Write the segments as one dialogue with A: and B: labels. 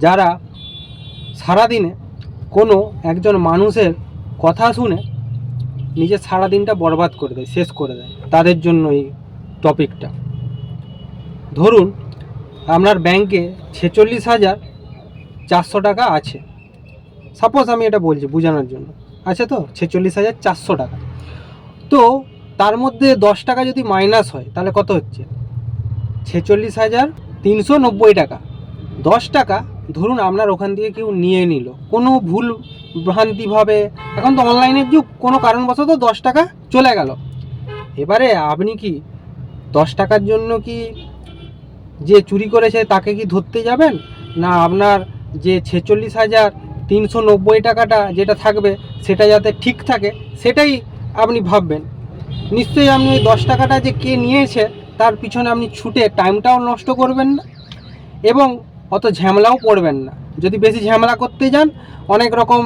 A: যারা সারাদিনে কোনো একজন মানুষের কথা শুনে নিজের সারাদিনটা বরবাদ করে দেয়, শেষ করে দেয়, তাদের জন্য এই টপিকটা ধরুন, আপনার ব্যাংকে ছেচল্লিশ হাজার চারশো টাকা আছে। সাপোজ আমি এটা বলছি বোঝানোর জন্য। আছে তো? ছেচল্লিশ হাজার চারশো টাকা। তো তার মধ্যে দশ টাকা যদি মাইনাস হয়, তাহলে কত হচ্ছে? ছেচল্লিশ হাজার তিনশো নব্বই টাকা। দশ টাকা ধরুন আপনার ওখান থেকে কেউ নিয়ে নিল। কোনো ভুল ভ্রান্তিভাবে, এখন তো অনলাইনের যুগ, কোনো কারণবশত দশ টাকা চলে গেল। এবারে আপনি কি দশ টাকার জন্য কি যে চুরি করেছে তাকে কি ধরতে যাবেন? না আপনার যে ছেচল্লিশ হাজার তিনশো নব্বই টাকাটা যেটা থাকবে, সেটা যাতে ঠিক থাকে, সেটাই আপনি ভাববেন। নিশ্চয়ই আপনি ওই দশ টাকাটা যে কে নিয়েছে, তার পিছনে আপনি ছুটে টাইমটাও নষ্ট করবেন না। এবং অত ঝামেলাও পড়বেন না। যদি বেশি ঝামেলা করতে যান, অনেক রকম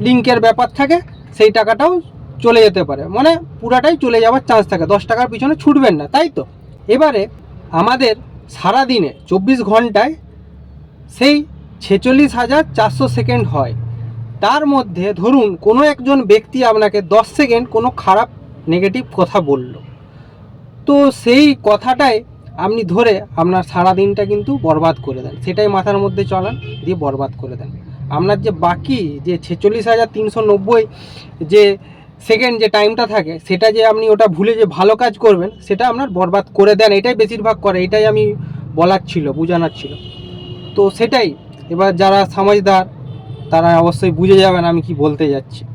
A: লিঙ্কের ব্যাপার থাকে, সেই টাকাটাও চলে যেতে পারে। মানে পুরাটাই চলে যাওয়ার চান্স থাকে। দশ টাকার পিছনে ছুটবেন না, তাই তো? এবারে আমাদের সারা দিনে চব্বিশ ঘন্টায় সেই ছেচল্লিশ হাজার চারশো সেকেন্ড হয়। তার মধ্যে ধরুন, কোনো একজন ব্যক্তি আপনাকে দশ সেকেন্ড কোনো খারাপ নেগেটিভ কথা বলল। তো সেই কথাটাই আপনি ধরে আপনার সারা দিনটা কিন্তু বরবাদ করে দেন। সেটাই মাথার মধ্যে চলান, দিয়ে বরবাদ করে দেন। আপনার যে বাকি যে ছেচল্লিশ হাজার তিনশো নব্বই যে সেকেন্ড যে টাইমটা থাকে, সেটা যে আপনি ওটা ভুলে যে ভালো কাজ করবেন, সেটা আপনার বরবাদ করে দেন। এটাই বেশিরভাগ করে, এটাই আমি বলার ছিল, বোঝানোর ছিল। তো সেটাই, এবার যারা সমাজদার, তারা অবশ্যই বুঝে যাবেন আমি কি বলতে যাচ্ছি।